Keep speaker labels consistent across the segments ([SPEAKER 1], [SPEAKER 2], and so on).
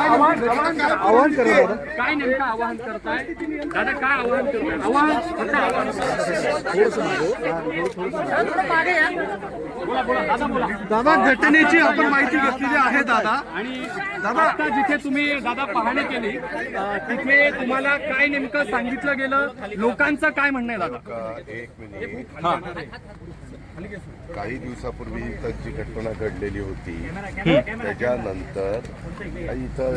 [SPEAKER 1] आव्हान करा दादा.
[SPEAKER 2] काय नेमकं आवाहन करताय? दादा काय आवाहन करताय? आवाहन फक्त आवाहन. बोला बोला दादा बोला.
[SPEAKER 1] दादा घटनेची आपण माहिती घेतलेली आहे दादा.
[SPEAKER 2] आणि दादा. आता जिथे तुम्ही दादा पाहणी केली तिथे तुम्हाला काय नेमकं सांगितलं गेलं? लोकांचं काय म्हणणं आहे दादा?
[SPEAKER 3] एक मिनिट. काही दिवसापूर्वी जी घटना घडलेली होती. त्याच्यानंतर इथं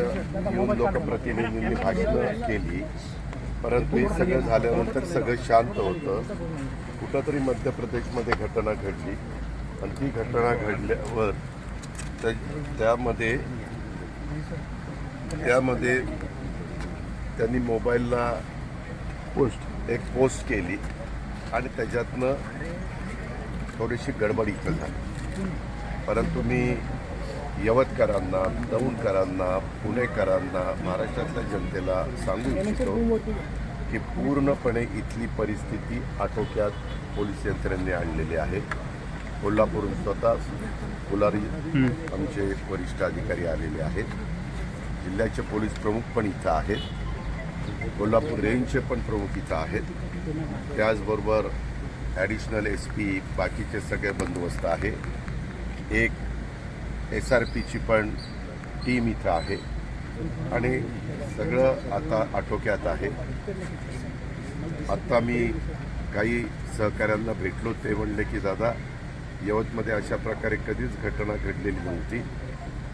[SPEAKER 3] येऊन लोकप्रतिनिधींनी भाषणं केली. परंतु हे सगळं झाल्यानंतर सगळं शांत होतं. कुठंतरी मध्य प्रदेशमध्ये घटना घडली. आणि ती घटना घडल्यावर त्या- त्यामध्ये त्यामध्ये त्यांनी मोबाईलला पोस्ट एक पोस्ट केली. आणि त्याच्यातनं थोडीशी गडबड इथं झाली. परंतु मी यवतकरांना दौंडकरांना पुणेकरांना महाराष्ट्रातल्या जनतेला सांगू इच्छितो की पूर्णपणे इथली परिस्थिती आटोक्यात पोलीस यंत्रणेने आणलेली आहे. कोल्हापूरहून स्वतः कोलारी आमचे वरिष्ठ अधिकारी आलेले आहेत. जिल्ह्याचे पोलीस प्रमुख पण इथं आहेत. कोल्हापूर रेंजचे पण प्रमुख इथं आहेत. त्याचबरोबर ॲडिशनल एस पी बाकीचे सगळे बंदोबस्त आहे. एक एस आर पीची पण टीम इथं आहे. आणि सगळं आता आटोक्यात आहे. आत्ता मी काही सहकाऱ्यांना भेटलो ते म्हणले की दादा यवतमध्ये अशा प्रकारे कधीच घटना घडलेली नव्हती.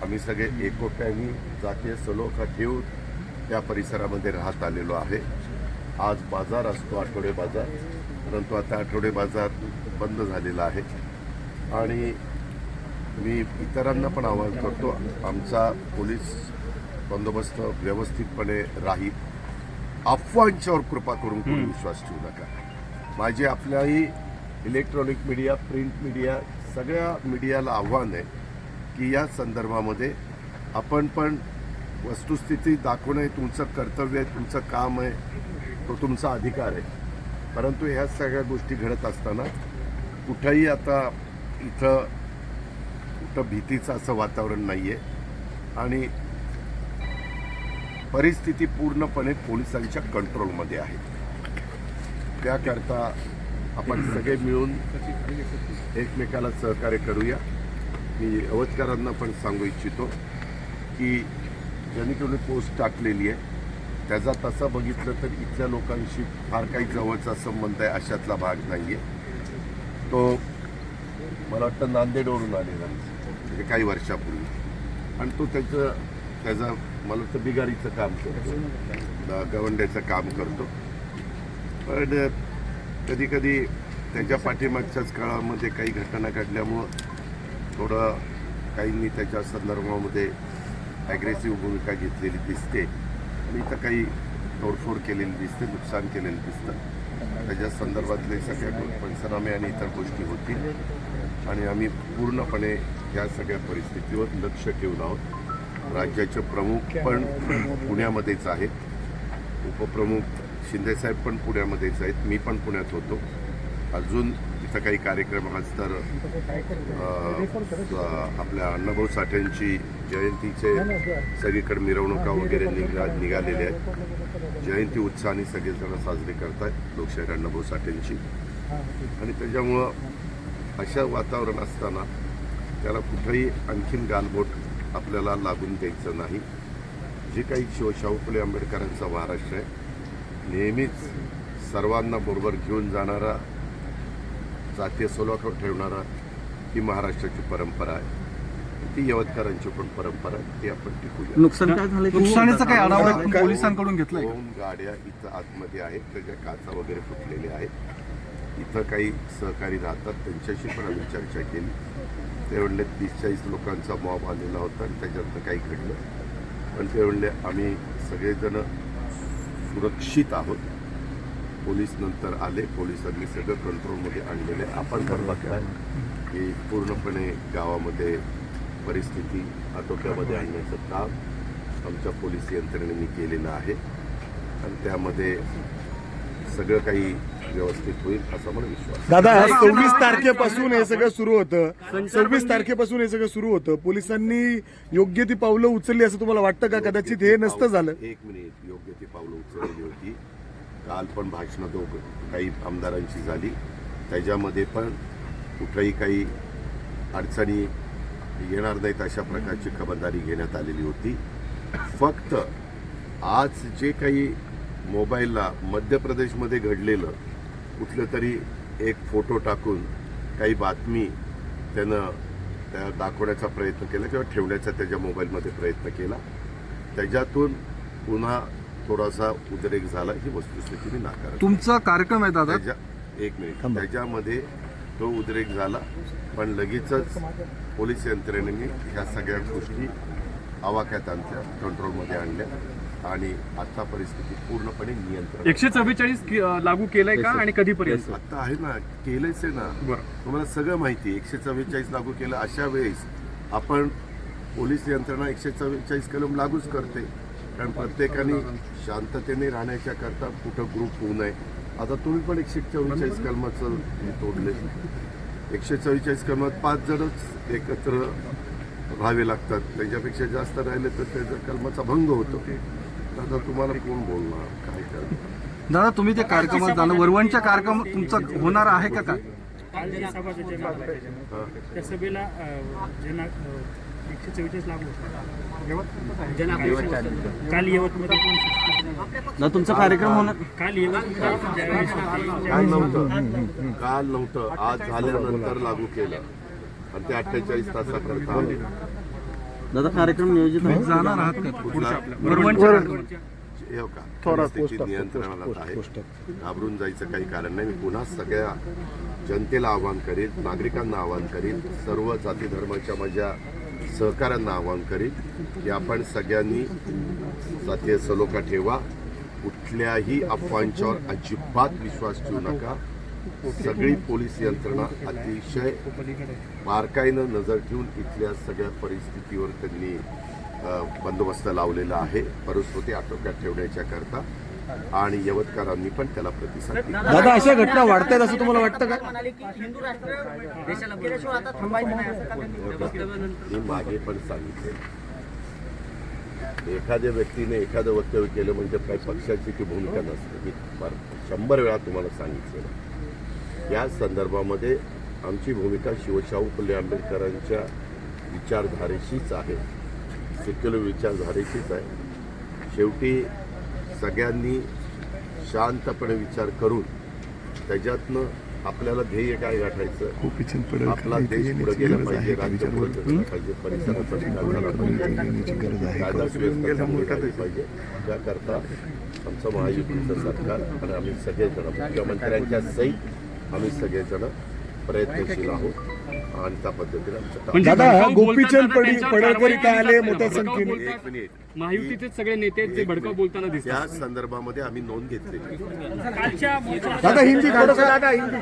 [SPEAKER 3] आम्ही सगळे एकोप्याने जातीय सलोखा ठेवून त्या परिसरामध्ये राहत आलेलो आहे. आज बाजार असतो आठवडे बाजार. परंतु आता आठवडे बाजार बंद झालेला आहे. आणि मी इतरांना पण आवाहन करतो आमचा पोलीस बंदोबस्त व्यवस्थितपणे राहील. अफवांच्यावर कृपा करून कोणी विश्वास ठेवू नका. माझे आपल्याही इलेक्ट्रॉनिक मीडिया प्रिंट मीडिया सगळ्या मीडियाला आव्हान आहे की या संदर्भामध्ये आपण पण वस्तुस्थिती दाखवणं हे तुमचं कर्तव्य आहे तुमचं काम आहे तो तुमचा अधिकार आहे. परंतु ह्या सगळ्या गोष्टी घडत असताना कुठंही आता इथं कुठं भीतीचं असं वातावरण नाही आहे आणि परिस्थिती पूर्णपणे पोलिसांच्या कंट्रोलमध्ये आहे. त्याकरता आपण सगळे मिळून एकमेकाला सहकार्य करूया. मी यवतकरांना पण सांगू इच्छितो की ज्यांनी कोणी पोस्ट टाकलेली आहे त्याचा तसा बघितलं तर इथल्या लोकांशी फार काही जवळचा संबंध आहे अशातला भाग नाही आहे तो मला वाटतं नांदेडवरून आलेला म्हणजे काही वर्षापूर्वी. आणि तो त्याचं त्याचा मला वाटतं बिगारीचं काम करतो. गवंड्याचं काम करतो. पण कधी कधी त्याच्या पाठीमागच्याच काळामध्ये काही घटना घडल्यामुळं थोडं काहींनी त्याच्या संदर्भामध्ये ॲग्रेसिव्ह भूमिका घेतलेली दिसते. आणि इथं काही तोडफोड केलेली दिसते नुकसान केलेलं दिसतं. त्याच्या संदर्भातले सगळ्या पंचनामे आणि इतर गोष्टी होतील. आणि आम्ही पूर्णपणे या सगळ्या परिस्थितीवर लक्ष ठेवून आहोत. राज्याचे प्रमुख पण पुण्यामध्येच आहेत. उपप्रमुख शिंदेसाहेब पण पुण्यामध्येच आहेत. मी पण पुण्यात होतो. अजून इथं काही कार्यक्रम आज तर आपल्या अण्णाभाऊ साठ्यांची जयंतीचे सगळीकडे मिरवणुका वगैरे निघा निघालेल्या आहेत. जयंती उत्साहाने सगळेजण साजरी करतात लोकशाहीर अण्णाभाऊ साठेंची. आणि त्याच्यामुळं अशा वातावरण असताना त्याला कुठंही आणखीन गालबोट आपल्याला लागून द्यायचं नाही. जे काही शिव शाहू फुले आंबेडकरांचा महाराष्ट्र आहे नेहमीच सर्वांना बरोबर घेऊन जाणारा जातीय सलोखा ठेवणारा ही महाराष्ट्राची परंपरा आहे. ती यवतकरांची पण परंपरा आहे ती आपण टिकूया
[SPEAKER 1] नुकसान काय झालं नुकसानीचा काही आढावा आपण पोलिसांकडून घेतलाय का?
[SPEAKER 3] दोन गाड्या इथं आतमध्ये आहेत त्याच्या काचा वगैरे फुटलेल्या आहेत. इथं काही सहकारी राहतात त्यांच्याशी पण आम्ही चर्चा केली. ते म्हणले तीस चाळीस लोकांचा मॉब आलेला होता आणि त्याच्यातनं काही घडलं. पण ते म्हणले आम्ही सगळेजण सुरक्षित आहोत. पोलीस नंतर आले. पोलिसांनी सगळं कंट्रोलमध्ये आणलेले आपण पण बघताय की पूर्णपणे गावामध्ये परिस्थिती आटोक्यामध्ये आणण्याचं काम आमच्या पोलीस यंत्रणेने केलेलं आहे. आणि त्यामध्ये सगळं काही व्यवस्थित होईल असा मला विश्वास
[SPEAKER 4] दादा सव्वीस तारखेपासून हे सगळं सुरू होतं. सव्वीस तारखेपासून हे सगळं सुरू होतं. पोलिसांनी योग्य ती पावलं उचलली असं तुम्हाला वाटतं का? कदाचित हे नसतं झालं.
[SPEAKER 3] एक मिनिट. योग्य ती पावलं उचलली होती. काल पण भाषणं दोघ काही आमदारांची झाली. त्याच्यामध्ये पण कुठल्याही काही अडचणी येणार नाहीत अशा प्रकारची खबरदारी घेण्यात आलेली होती. फक्त आज जे काही मोबाईलला मध्य प्रदेशमध्ये घडलेलं कुठलं तरी एक फोटो टाकून काही बातमी त्यानं त्या दाखवण्याचा प्रयत्न केला किंवा ठेवण्याचा त्याच्या मोबाईलमध्ये प्रयत्न केला. त्याच्यातून पुन्हा थोडासा उद्रेक झाला ही वस्तुस्थिती मी नाकारत
[SPEAKER 1] तुमचा कार्यक्रम आहे दादा?
[SPEAKER 3] एक मिनिट. त्याच्यामध्ये तो उद्रेक झाला पण लगेचच पोलीस यंत्रणेने ह्या सगळ्या गोष्टी आवाक्यात आणल्या कंट्रोलमध्ये आणल्या आणि आता परिस्थिती पूर्णपणे नियंत्रण
[SPEAKER 2] एकशे चव्वेचाळीस लागू केलंय का आणि कधीपर्यंत
[SPEAKER 3] आता आहे ना केलंच आहे ना. तुम्हाला सगळं माहिती एकशे चव्वेचाळीस लागू केलं अशा वेळेस आपण पोलीस यंत्रणा एकशे चव्वेचाळीस कलम लागूच करते. कारण प्रत्येकाने शांततेने राहण्याच्या करता कुठं ग्रुप होऊ नये. आता तुम्ही पण एकशे चव्वेचाळीस कलमाचं हे तोडले एकशे चव्वेचाळीस कलमात पाच जणच एकत्र राहावे लागतात. त्याच्यापेक्षा जास्त राहिले तर त्याचा कलमाचा भंग होतो. आता तुम्हाला कोण बोलणार? काय करणार?
[SPEAKER 1] दादा तुम्ही ते कार्यक्रमात जाणं वरवणच्या कार्यक्रम तुमचा होणार आहे का? काय
[SPEAKER 5] सभेला एकशे चव्वेचाळीस लागू होतं. काल यवतमध्ये पण
[SPEAKER 6] तुमचा कार्यक्रम होणार?
[SPEAKER 5] काल
[SPEAKER 3] नव्हतं. काल नव्हतं. आज झाल्यानंतर लागू केलं. आणि ते अठ्ठेचाळीस तासाकरता आले.
[SPEAKER 6] दादा कार्यक्रम नियोजित आहे?
[SPEAKER 1] जाणार आहात का
[SPEAKER 3] कुठला. हे नियंत्रणात आहे. घाबरून जायचं काही कारण नाही. मी पुन्हा सगळ्या जनतेला आवाहन करेन नागरिकांना आवाहन करेन सर्व जाती धर्माच्या माझ्या सहकाऱ्यांना आवाहन करीन की आपण सगळ्यांनी जातीय सलोखा ठेवा. कुठल्याही अफवांच्यावर अजिबात विश्वास ठेवू नका. सगळी पोलीस यंत्रणा अतिशय बारकाईनं नजर ठेवून इथल्या सगळ्या परिस्थितीवर त्यांनी बंदोबस्त लावलेला आहे. परिस्थिती आटोक्यात ठेवण्याच्या करता आणि यवतकरांनी पण त्याला प्रतिसाद दिला.
[SPEAKER 4] दादा अशा घटना वाढतायत असं तुम्हाला वाटतं का?
[SPEAKER 7] म्हणाले की हिंदू राष्ट्र देशाला केल्याशिवाय आता थांबायचं नाही असं का त्यांनी वक्तव्यानंतर
[SPEAKER 3] मी मागे पण सांगितले. एखाद्या व्यक्तीने एखादं वक्तव्य केलं म्हणजे काही पक्षाची ती भूमिका नसते. मी शंभर वेळा तुम्हाला सांगितलेलं या संदर्भामध्ये आमची भूमिका शिवशाहू फुले आंबेडकरांच्या विचारधारेशीच आहे. सेक्युलर विचारधारेशीच आहे. शेवटी सगळ्यांनी शांतपणे विचार करून त्याच्यातनं आपल्याला ध्येय काय गाठायचं? आपला देश पुढे गेला पाहिजे राज्य पुढे गेलं पाहिजे परिसराचा विकास झाला पाहिजे. कायदा सुव्यवस्था चांगली झाली पाहिजे. त्याकरता आमचं महायुतीचं सरकार आणि आम्ही सगळेजण मुख्यमंत्र्यांच्या सहित आम्ही सगळेजण प्रयत्नशील आहोत. आणि त्या पद्धतीने आमचं काम
[SPEAKER 2] म्हणजे
[SPEAKER 4] दादा
[SPEAKER 2] भडकाऊ
[SPEAKER 4] बोलताना पडी-
[SPEAKER 2] त्यांच्यावर
[SPEAKER 4] पडळकर
[SPEAKER 2] कारवाई
[SPEAKER 4] इथं आले मोठ्या.
[SPEAKER 2] भडकाऊ
[SPEAKER 4] संख्येने.
[SPEAKER 2] बोलतात.
[SPEAKER 3] एक मिनिट.
[SPEAKER 2] महायुतीचे सगळे नेते आहेत, ते भडकाऊ बोलताना दिसतात.
[SPEAKER 3] त्या संदर्भामध्ये आम्ही नोंद घेतलेली
[SPEAKER 4] दादा हिंदी थोडंसं दादा हिंदी.